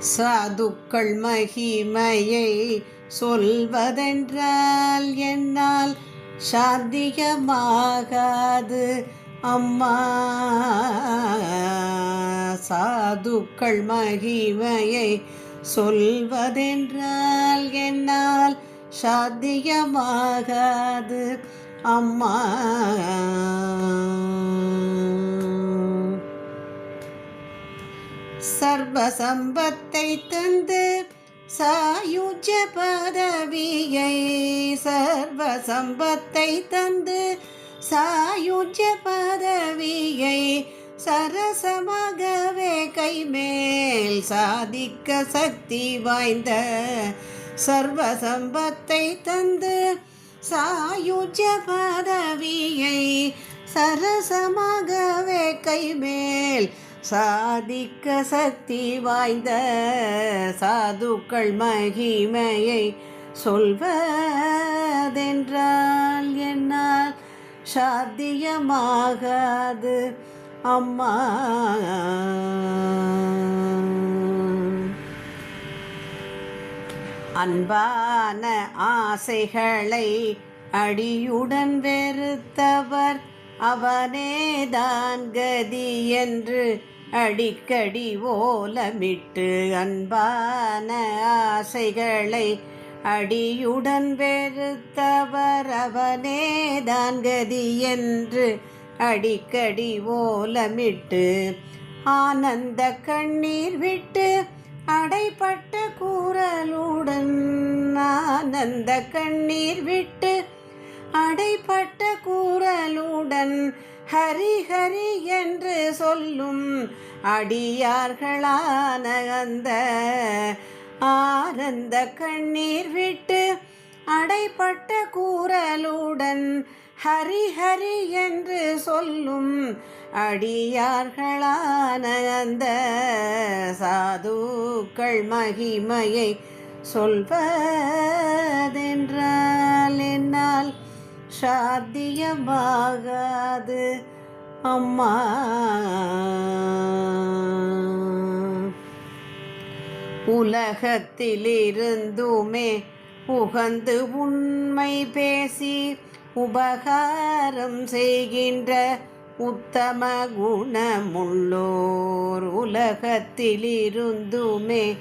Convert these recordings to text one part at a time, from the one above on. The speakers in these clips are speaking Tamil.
சாதுக்கள் மகிமையை சொல்வதென்றால் என்னால் சாத்தியமாகாது. அம்மா சாதுக்கள் மகிமையை சொல்வதென்றால் என்னால் சாத்தியமாகாது. அம்மா சர்வ சம்பத்தை தந்து சாயுஜ பதவியை சர்வசம்பத்தை தந்து சாயுஜ பதவியை சரசமாகவே கைமேல் சாதிக்க சக்தி வாய்ந்த சர்வ சம்பத்தை தந்து சாயுஜ பதவியை சரசமாகவே கைமேல் சாதிக்க சக்தி வாய்ந்த சாதுக்கள் மகிமையை சொல்வதென்றால் என்னால் சாத்தியமாகாது. அம்மா. அன்பான ஆசைகளை அடியுடன் வெறுத்தவர் அவனேதான் கதி என்று அடிக்கடி ஓலமிட்டு அன்பான ஆசைகளை அடியுடன் வெறுத்தவர் அவனேதான் கதி என்று அடிக்கடி ஓலமிட்டு ஆனந்த கண்ணீர் விட்டு அடைப்பட்ட கூறலுடன் ஆனந்த கண்ணீர் விட்டு அடைப்பட்ட கூறலுடன் ஹரி ஹரி என்று சொல்லும் அடியார்களான அந்த ஆனந்த கண்ணீர் விட்டு அடைப்பட்ட கூறலுடன் ஹரி ஹரி என்று சொல்லும் அடியார்களான அந்த சாதுக்கள் மகிமையை சொல்வதென்றால் என்னால் சாத்தியமாகாது அம்மா. உலகத்திலிருந்துமே புகந்து உண்மை பேசி உபகாரம் செய்கின்ற உத்தம குணமுள்ளோர் உலகத்திலிருந்துமே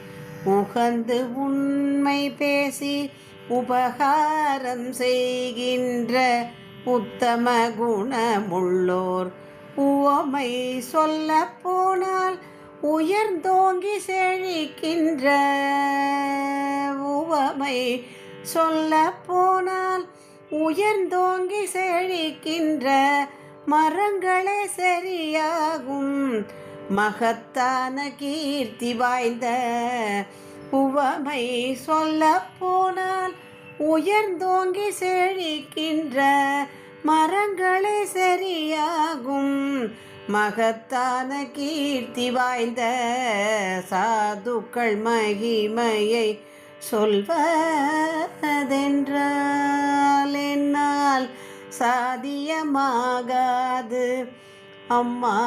உகந்து உண்மை பேசி உபகாரம் செய்கின்ற உத்தம குணமுள்ளோர். உவமை சொல்ல போனால் உயர்ந்தோங்கி செழிக்கின்ற உவமை சொல்ல போனால் உயர்ந்தோங்கி செழிக்கின்ற மரங்களே சரியாகும். மகத்தான கீர்த்தி வாய்ந்த உவமை சொல்ல போன உயர்ந்தோங்கி செழிக்கின்ற மரங்களே சரியாகும். மகத்தான கீர்த்தி வாய்ந்த சாதுக்கள் மகிமையை சொல்வதென்றால் என்னால் சாதியமாகாது அம்மா.